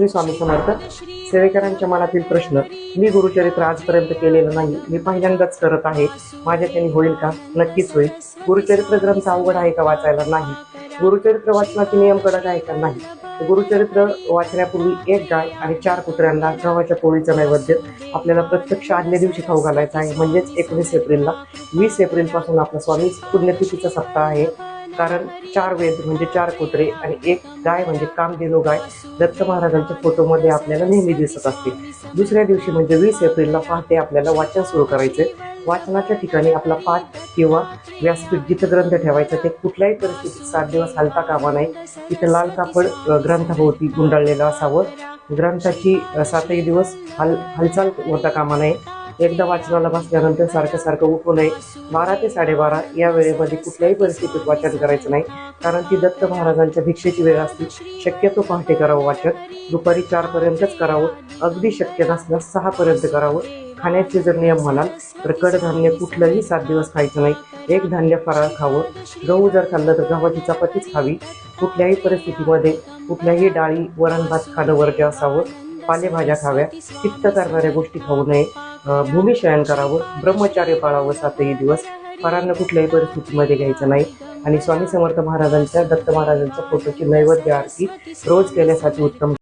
श्री स्वामी समर्थ सेवेकरांच्या मनातील प्रश्न मी गुरुचरित्र आजपर्यंत केलेलं नाही मी पहिल्यांदाच करत आहे. माझ्या त्यांनी होईल का? नक्कीच होईल. गुरुचरित्र ग्रंथ अवघड आहे का वाचायला नाही? गुरुचरित्र वाचनाचे नियम कडक आहे का नाही? गुरुचरित्र वाचण्यापूर्वी एक गाय आणि चार कुत्र्यांना गव्हाच्या पोळीचं नैवेद्य आपल्याला प्रत्यक्ष आदल्या दिवशी खाऊ घालायचं आहे. म्हणजेच एकोणीस एप्रिलला वीस एप्रिलपासून आपला स्वामी पुण्यतिथीचा सप्ताह आहे. कारण चार वेद म्हणजे चार कुत्रे आणि एक गाय म्हणजे कामधेनू गाय दत्त महाराजांच्या फोटोमध्ये आपल्याला नेहमी दिसत असते दुसऱ्या दिवशी म्हणजे वीस एप्रिलला पहाटे आपल्याला वाचन सुरू करायचं वाचनाच्या ठिकाणी आपला पाठ किंवा व्यासपीठ जिथं ग्रंथ ठेवायचा ते कुठल्याही परिस्थितीत सात दिवस हलता कामा नाही तिथं लाल कापड ग्रंथाभोवती गुंडाळलेलं असावं. ग्रंथाची सातही दिवस हल हालचाल होता कामा नये. एकदा वाचनाला बसल्यानंतर सारखं सारखं उठू नये. बारा ते साडेबारा या वेळेमध्ये कुठल्याही परिस्थितीत वाचन करायचं नाही. कारण ती दत्त महाराजांच्या भिक्षेची वेळ असते. शक्यतो पहाटे करावं वाचन. दुपारी चारपर्यंतच करावं. अगदी शक्य नसल्यास सहापर्यंत करावं. खाण्याचे जर नियम म्हणाल तर कडधान्य कुठलंही सात दिवस खायचं नाही. एक धान्य फराळ खावं. गहू जर खाल्लं तर गव्हाची चपातीच खावी. कुठल्याही परिस्थितीमध्ये कुठल्याही डाळी वरण भात खाणं वर्ज्य असावं. पालेभाज्या खाव्या. पित्त करणाऱ्या गोष्टी खाऊ नये. भूमिशयन करावं ब्रह्मचार्य पाळावं सातही दिवस परांना कुठल्याही परिस्थितीमध्ये घ्यायचं नाही. आणि स्वामी समर्थ महाराजांच्या दत्त महाराजांच्या फोटोची नैवेद्य आरती रोज केल्यासाठी उत्तम